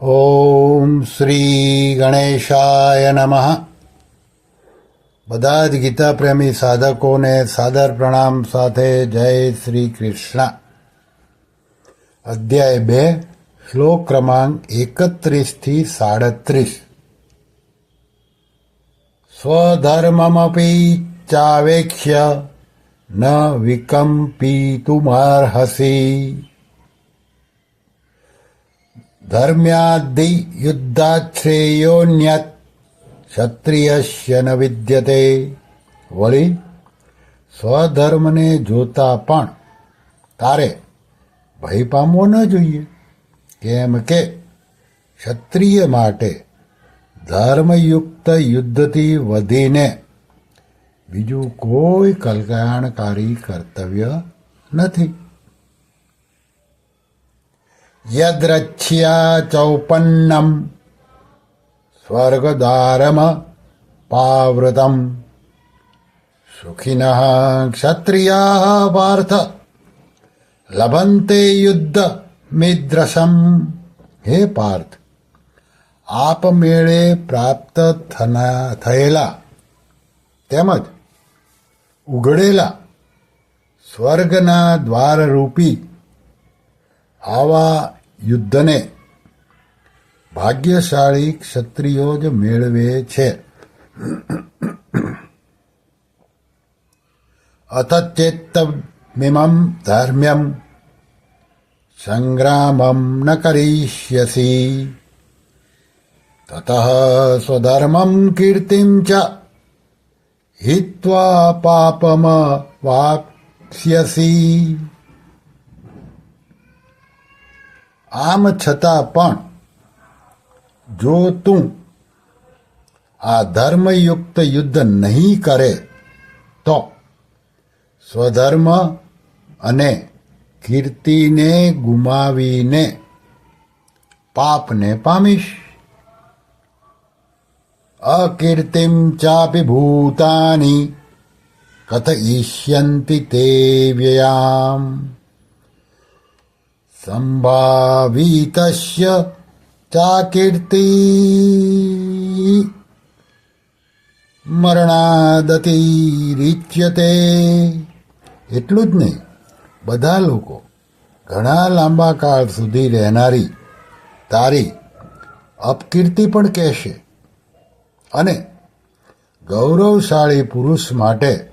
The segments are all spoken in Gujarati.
ઓમ શ્રી ગણેશાય નમઃ. બધા જ ગીતા પ્રેમી સાધકોને સાદર પ્રણામ સાથે જય શ્રી કૃષ્ણ. અધ્યાય બે, શ્લોક ક્રમાંક એકત્રીસથી સાડત્રીસ. સ્વધર્મમપી ચાવેક્ષ્ય ન વિકમ્પિતુમર્હસી ધર્મ્યાદિ યુદ્ધાશ્રેયોન્યત ક્ષત્રિયસ્ય ન વિદ્યતે વળી સ્વધર્મને જોતા પણ તારે ભય પામવો ન જોઈએ કેમ કે ક્ષત્રિય માટે ધર્મયુક્ત યુદ્ધથી વધીને બીજું કોઈ કલ્યાણકારી કર્તવ્ય નથી યદ્રચ્છ્યા ચૌપન્નમ સ્વર્ગદ્વારમ પાવૃતમ સુખિન ક્ષત્રિયા પાર્થ લભંતે યુદ્ધ મિદ્રસમ હે પાર્થ આપમેળે પ્રાપ્ત થયેલા તેમજ ઉઘડેલા સ્વર્ગના દ્વારરૂપી આવા યુદ્ધને ભાગ્યશાળી ક્ષત્રિયો જ મેળવે છે. અથ ચેત્તમિમમ ધર્મ્યમ સંગ્રામમ ન કરીષ્યસી. તત સ્વધર્મમ કીર્તિમ ચ હિત્વા પાપમ વાપ્સ્યસી આમ છતાં પણ જો તું આ ધર્મયુક્ત યુદ્ધ નહીં કરે, તો સ્વધર્મ અને કીર્તિને ગુમાવીને પાપને પામીશ. અકીર્તિમ ચાપી ભૂતાની કથયિષ્યંતિ તે વ્યયામ. સંભાવિતસ્ય ચાકીર્તિ મરણાદતિરિચ્યતે એટલું જ નહીં, બધા લોકો ઘણા લાંબા કાળ સુધી રહેનારી તારી અપકીર્તિ પણ કહેશે અને ગૌરવશાળી પુરુષ માટે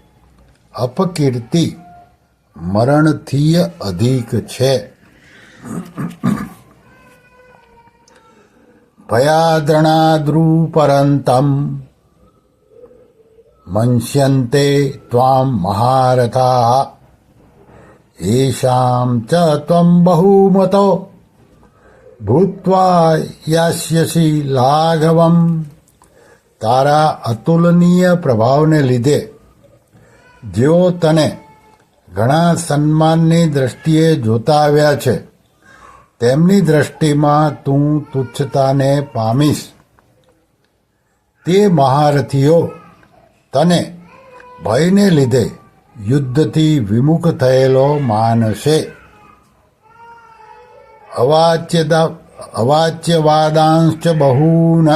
અપકીર્તિ મરણથી અધિક છે. ભયાદ્રણાદ્રુપરંતમ મંશ્યંતે ત્વાં મહારથા એશામ ચ ત્વમ બહુમતો ભૂત્વા યાસ્યસી લાઘવમ તારા અતુલનીય પ્રભાવને લીધે જેઓ તને ઘણા સન્માનની દ્રષ્ટિએ જોતા આવ્યા છે તેમની દ્રષ્ટિમાં તું તુચ્છતાને પામીશ. તે મહારથીઓ તને ભયને લીધે યુદ્ધથી વિમુખ થયેલો માનશે. અવાચ્યદા, અવાચ્યવાદાંશ્ચ બહૂન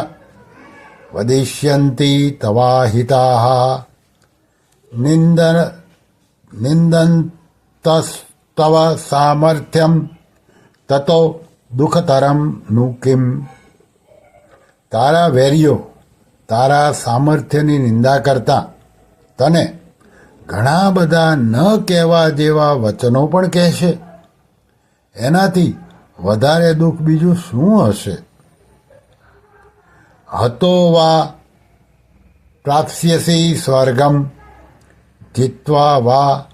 વદિષ્યંતિ તવાહિતા નિંદન, નિંદંતસ્તવ સામર્થ્યમ તતો દુઃખતરમનું કિમ? તારા વેરીઓ તારા સામર્થ્યની નિંદા કરતા તને ઘણા બધા ન કહેવા જેવા વચનો પણ કહેશે. એનાથી વધારે દુઃખ બીજું શું હશે? હતો વા પ્રાપ્સ્યસી સ્વર્ગમ, જીત્વા વા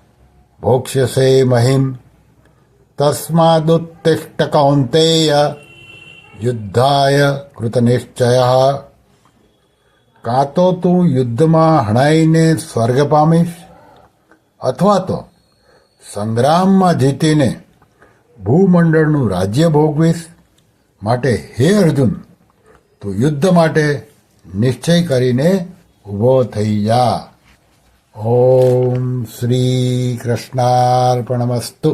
ભોક્ષ્યસે મહિમ. તસ્માદુત્તિષ્ઠ કૌંતેય યુદ્ધાય કૃતનિશ્ચય કાં તો તું યુદ્ધમાં હણાઈને સ્વર્ગ પામીશ અથવા તો સંગ્રામમાં જીતીને ભૂમંડળનું રાજ્ય ભોગવીશ માટે હે અર્જુન તું યુદ્ધ માટે નિશ્ચય કરીને ઊભો થઈ જા ઓમ શ્રી કૃષ્ણાર્પણમસ્તુ